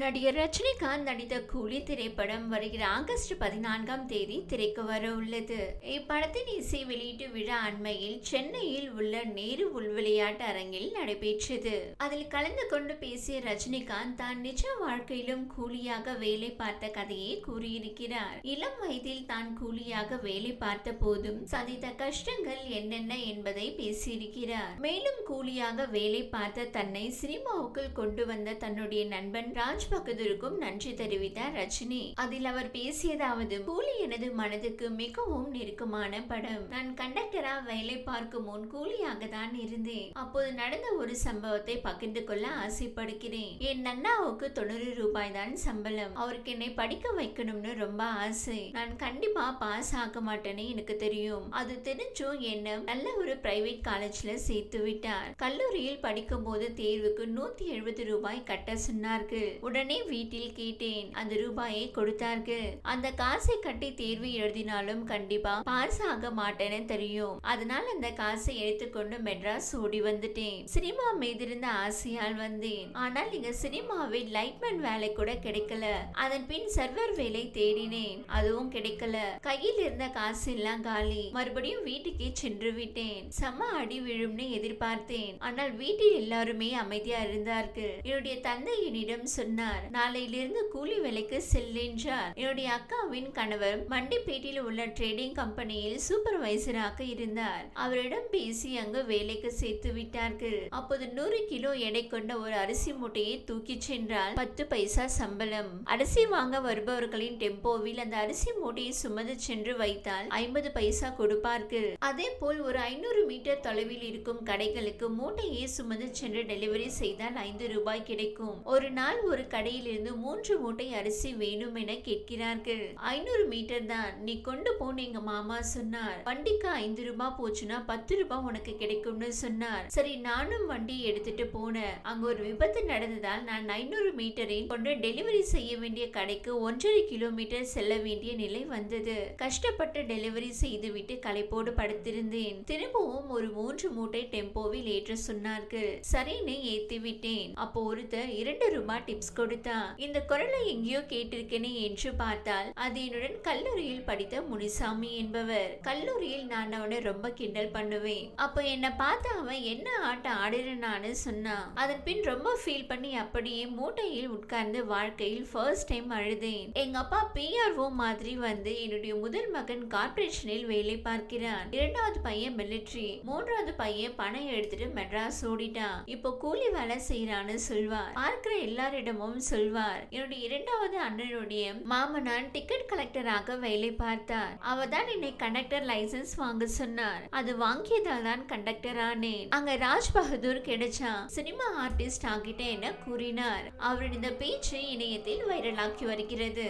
நடிகர் ரஜினிகாந்த் நடித்த கூலி திரைப்படம் வருகிற ஆகஸ்ட் பதினான்காம் தேதி திரைக்கு வர உள்ளது. இப்படத்தின் இசை வெளியீட்டு விழா அண்மையில் சென்னையில் உள்ள நேரு உள்விளையாட்டு அரங்கில் நடைபெற்றது. அதில் கலந்து கொண்டு பேசிய ரஜினிகாந்த் தான் நிஜ வாழ்க்கையிலும் கூலியாக வேலை பார்த்த கதையை கூறியிருக்கிறார். இளம் வயதில் தான் கூலியாக வேலை பார்த்த போதும் சந்தித்த கஷ்டங்கள் என்னென்ன என்பதை பேசியிருக்கிறார். மேலும் கூலியாக வேலை பார்த்த தன்னை சினிமாவுக்குள் கொண்டு வந்த தன்னுடைய நண்பன் ராஜ் பகதூருக்கும் நன்றி தெரிவித்தார் ரஜினி. அதில் அவர் பேசியதாவது கூலி எனது மனதுக்கு மிகவும் நெருக்கமான படம். நான் கண்டக்டரா வேலை பார்க்கும் முன் கூலியாக தான் இருந்தேன். அப்போது நடந்த ஒரு சம்பவத்தை பகிர்ந்து கொள்ள ஆசைப்படுகிறேன். என் நன்னாவுக்கு தொண்ணூறு ரூபாய் தான் சம்பளம். அவருக்கு என்னை படிக்க வைக்கணும்னு ரொம்ப ஆசை. நான் கண்டிப்பா பாஸ் ஆக மாட்டேன்னு எனக்கு தெரியும். அது தெரிஞ்சும் என்ன நல்ல ஒரு பிரைவேட் காலேஜ்ல சேர்த்து விட்டார். கல்லூரியில் படிக்கும் போது தேர்வுக்கு நூத்தி எழுபது ரூபாய் கட்ட சொன்னார்கள். உடனே வீட்டில் கேட்டேன். அந்த ரூபாயை கொடுத்தார்கள். அந்த காசை கட்டி தேர்வு எழுதினாலும் கண்டிப்பா பாஸ் ஆக மாட்டேன்னு தெரியும். அதனால் அந்த காசை எடுத்துக்கொண்டு மெட்ராஸ் ஓடி வந்துட்டேன். சினிமா மீது இருந்த ஆசையால் வந்தேன். ஆனால் இங்க சினிமாவில் லைட்மேன் வேலை கூட கிடைக்கல. அதன் பின் சர்வர் வேலை தேடினேன். அதுவும் கிடைக்கல. கையில் இருந்த காசு எல்லாம் காலி. மறுபடியும் வீட்டுக்கே சென்று விட்டேன். செம்ம அடி விழும்னு எதிர்பார்த்தேன். ஆனால் வீட்டில் எல்லாருமே அமைதியா இருந்தார்கள். என்னுடைய தந்தை என்னிடம் சொன்னார் நாளையிலிருந்து கூலி வேலைக்கு செல்கின்றார். என்னுடைய அக்காவின் கணவர் மண்டிப்பேட்டில் உள்ள ட்ரேடிங் கம்பெனியில் சூப்பர்வைசராக இருந்தார். அவரிடம் பேசி அங்கு வேலைக்கு சேர்த்து விட்டார்கள். அப்போது நூறு கிலோ எடை கொண்ட ஒரு அரிசி மூட்டையை தூக்கி சென்றால் பத்து பைசா சம்பளம். அரிசி வாங்க வருபவர்களின் டெம்போவில் அந்த அரிசி மூட்டையை சுமந்து சென்று வைத்தால் ஐம்பது பைசா கொடுப்பார்கள். அதே போல் ஒரு ஐநூறு மீட்டர் தொலைவில் இருக்கும் கடைகளுக்கு மூட்டையை சுமந்து சென்று டெலிவரி செய்தால் ஐந்து ரூபாய் கிடைக்கும். ஒரு நாள் ஒரு கடையிலிருந்து மூன்று மூட்டை அரிசி வேணும் என கேட்கிறார்கள். ஐநூறு மீட்டர் தான். நீ கொண்டு போன எங்க மாமா சொன்னார். வண்டிக்கு ஐந்து ரூபாய் போச்சுன்னா பத்து ரூபாய் உனக்கு கிடைக்கும்னு சொன்னார். சரி நானும் வண்டி எடுத்துட்டு போனேன். அங்க ஒரு விபத்து நடந்ததால் நான் ஐநூறு மீட்டரில் கொண்டு டெலிவரி செய்ய வேண்டிய கடைக்கு ஒன்றரை கிலோமீட்டர் செல்ல வேண்டிய நிலை வந்தது. கஷ்டப்பட்டு டெலிவரி செய்துவிட்டு களைப்போடு படுத்திருந்தேன். திரும்பவும் ஒரு மூன்று மூட்டை டெம்போவில் ஏற்ற சொன்னார்கள். சரின்னு ஏத்தி விட்டேன் அப்போ ஒருத்தர் இரண்டு ரூபாய் டிப்ஸ் கொடுத்தா. இந்த குரலை எங்கேயோ கேட்டிருக்கேனே என்று பார்த்தால் அது என்னுடன் கல்லூரியில் படித்த முனிசாமி என்பவர். கல்லூரியில் நான் அவனை ரொம்ப கிண்டல் பண்ணுவேன். அப்போ என்னை பார்த்து அவன் என்ன ஆட்டம் ஆடுறனான்னு சொன்னான் அதன் பின் ரொம்ப ஃபீல் பண்ணி அப்படியே மூட்டையில் உட்கார்ந்து வாழ்க்கையில் ஃபர்ஸ்ட் டைம் அழுதேன். எங்க அப்பா பிஆர்ஓ மாதிரி வந்து என்னுடைய முதல் மகன் கார்ப்பரேஷனில் வேலை பார்க்கிறான் இரண்டாவது பையன் மிலிட்ரி மூன்றாவது பையன் பணம் எடுத்துட்டு மெட்ராஸ் ஓடிட்டான். இப்போ கூலி வேலை செய்யறான்னு சொல்வார். பார்க்கிற எல்லாரிடமும் சொல்வார். என்னுடைய இரண்டாவது அண்ணனுடைய மாமனான் டிக்கெட் கலெக்டராக வேலை பார்த்தார். அவர் தான் என்னை கண்டக்டர் லைசன்ஸ் வாங்க சொன்னார். அது வாங்கியதால் தான் கண்டக்டர் ஆனேன். அங்க ராஜ் பகதூர் கிடைச்சா சினிமா ஆர்டிஸ்ட் ஆகிட்டேன் என கூறினார். அவரின் இந்த பேச்சு இணையத்தில் வைரலாக்கி வருகிறது.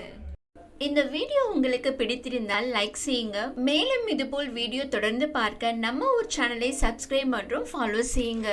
இந்த வீடியோ உங்களுக்கு பிடித்திருந்தால் லைக் செய்யுங்க. மேலும் இதுபோல் வீடியோ தொடர்ந்து பார்க்க நம்ம ஒரு சேனலை சப்ஸ்கிரைப் மற்றும் ஃபாலோ செய்யுங்க.